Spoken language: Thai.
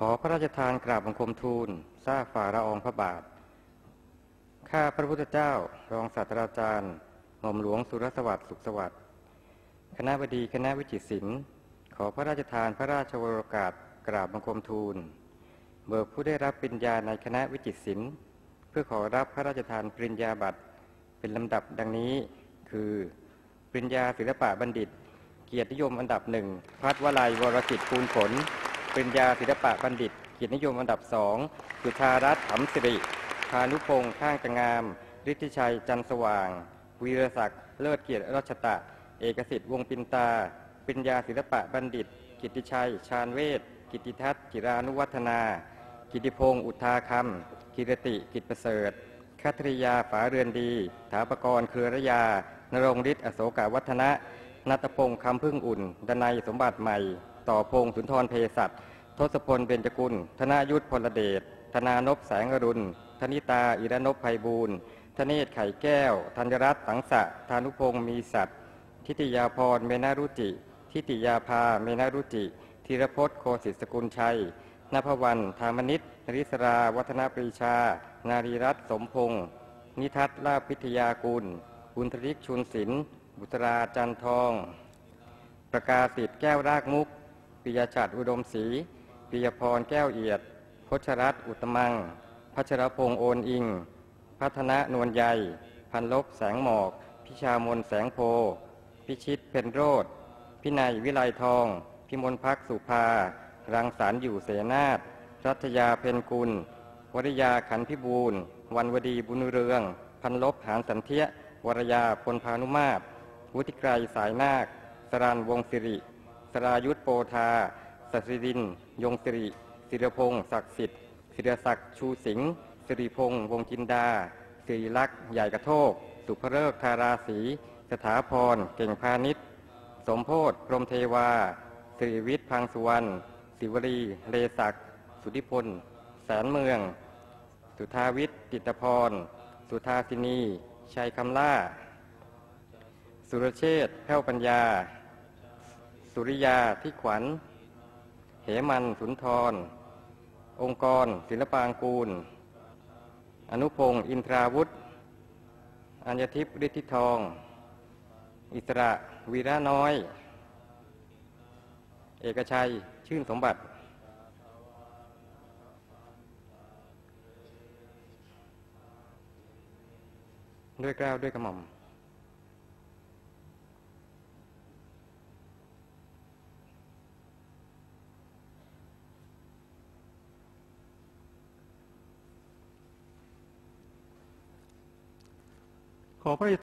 ขอพระราชทานกราบบังคมทูลทราบฝ่าละอองพระบาท ข้าพระพุทธเจ้า รองศาสตราจารย์ หม่อมหลวงสุรสวัสดิ์สุขสวัสดิ์ คณะบดีคณะวิจิตรศิลป์ ขอพระราชทานพระราชวรกาสกราบบังคมทูล เบิกผู้ได้รับปริญญาในคณะวิจิตรศิลป์ เพื่อขอรับพระราชทานปริญญาบัตรเป็นลำดับดังนี้ คือ ปริญญาศิลปะบัณฑิต เกียรตินิยมอันดับหนึ่งพัฒวลัยวรกิจภูลผล ปริญญาศิลปะบัณฑิตเกียรตินิยมอันดับสองสุธารัตน์ขำสิริพานุพงษ์ข้างจะงามฤทธิชัยจันสว่าง วีรศักดิ์เลิศเกียรติรัชตะ เอกสิทธิ์วงปินตาปริญญาศิลปะบัณฑิต กิติชัย ชาญเวทกิติทัศน์จิรานุวัฒนา กิติพงศ์อุทาคำกิรติกิจประเสริฐคัตริยาฝาเรือนดีถาปกรเครือระยา นรงฤทธิ์อโศกวัฒนะนัตพงศ์คำพึ่งอุ่น ดนัยสมบัติใหม่ ต่อพงศ์สุนทรเพศัตทศพลเบญจกุล ธนายุทธพลเดช ธนานพแสงอรุณ ธนิตาอิรนพไพบูลย์ธเนศไข่แก้ว ธัญรัตน์สังสะธานุพงศ์มีสัตว์ทิติยาพรเมนารุจิ ทิติยาภาเมนารุจิธีรพจน์โคสิสกุลชัยนภวันธามนิตนริศรา วัฒนปรีชา นารีรัตน์สมพงศ์นิทัศลาพิทยากุลบุญทริกชุนศิลป์บุตราจันทอง ประกาศิทธิ์แก้วรากมุก ปิยชัดอุดมศรีปิยพรแก้วเอียดพชรัตน์อุตมัง พัชรพงษ์โอนอิง พัฒนานวลใย พันลบแสงหมอก พิชามนแสงโพ พิชิตเพนโรดพินัยวิไลทอง พิมลพักสุภา รังสารอยู่เสนาถรัตยาเพนกุล วริยาขันพิบูล วันวดีบุญเรือง พันลบหานสันเทียวรยาพลพานุมาตรวุฒิไกรสายนาค สรานวงศิริ รายุทธโปธาสัสริน ยงศิริศิรพงศ์ศักดิ์สิทธิ์ศิรศักดิ์ชูสิงห์สิริพงศ์วงจินดาสิริลักษณ์ใหญ่กระโทก สุภเริกธาราศีสถาพร เก่งพาณิชย์ สมโพธพรมเทวาสิริวิทย์พังสุวรรณศิวรีเลศักดิ์สุธิพล แสนเมือง สุทาวิทย์ติตพร สุทาสินี ชัยคำล่า สุรเชษฐ์แพ้วปัญญา สุริยาที่ขวัญ เหมันสุนทร องค์กร ศิลปางกูล อนุพงศ์อินทราวุธอัญญทิพย์ฤทธิทอง อิสระวีระน้อย เอกชัยชื่นสมบัติ ด้วยกล้าวด้วยกระหม่อม 宝贝